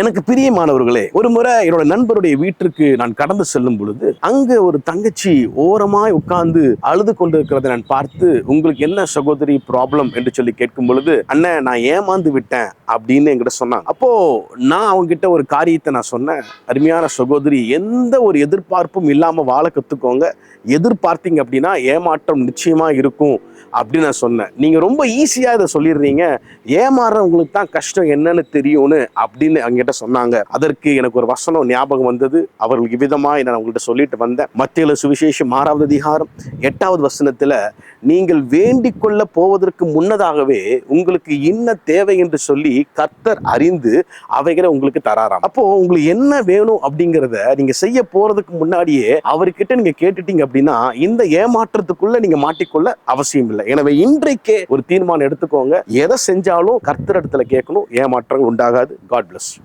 எனக்கு பிரியமானவர்களே ஒரு முறை என்னோட நண்பருடைய வீட்டிற்கு நான் கடந்து செல்லும் பொழுது அங்க ஒரு தங்கச்சி ஓரமாய் உட்கார்ந்து அழுது கொண்டிருக்கிறதை நான் பார்த்து உங்களுக்கு என்ன சகோதரி ப்ராப்ளம் என்று சொல்லி கேட்கும் பொழுது அண்ணன் நான் ஏமாந்து விட்டேன். அப்படின்னு என்கிட்ட சொன்னாங்க. அப்போ நான் அவங்ககிட்ட ஒரு காரியத்தை நான் சொன்னேன். அருமையான சகோதரி எந்த ஒரு எதிர்பார்ப்பும் இல்லாம வாழ கத்துக்கோங்க. எதிர்பார்த்தீங்க அப்படின்னா ஏமாற்றம் நிச்சயமா இருக்கும் அப்படின்னு நான் சொன்னேன். நீங்க ரொம்ப ஈஸியா இதை சொல்லிடுறீங்க. ஏமாறுறவங்களுக்கு தான் கஷ்டம் என்னன்னு தெரியும்னு அப்படின்னு அவங்ககிட்ட சொன்னாங்க. அதற்கு எனக்கு ஒரு வசனம் ஞாபகம் வந்தது. அவர்களுக்கு விதமா நான் உங்கள்கிட்ட சொல்லிட்டு வந்தேன். மத்தியில சுவிசேஷம் ஆறாவது அதிகாரம் எட்டாவது வசனத்துல நீங்கள் வேண்டிக் கொள்ள போவதற்கு முன்னதாகவே உங்களுக்கு என்ன தேவை? என்று சொல்லி கர்த்தர் அறிந்து அவைகளை உங்களுக்கு தராராம். அப்போ உங்களுக்கு என்ன வேணும் அப்படிங்கிறத நீங்க செய்ய போறதுக்கு முன்னாடியே அவர்கிட்ட நீங்க கேட்டுட்டீங்க அப்படின்னா இந்த ஏமாற்றத்துக்குள்ள நீங்க மாட்டிக்கொள்ள அவசியம் இல்லை. எனவே இன்றைக்கே ஒரு தீர்மானம் எடுத்துக்கோங்க. எதை செஞ்சாலும் கர்த்தர் இடத்துல கேட்கணும். ஏமாற்றங்கள் உண்டாகாது. God plus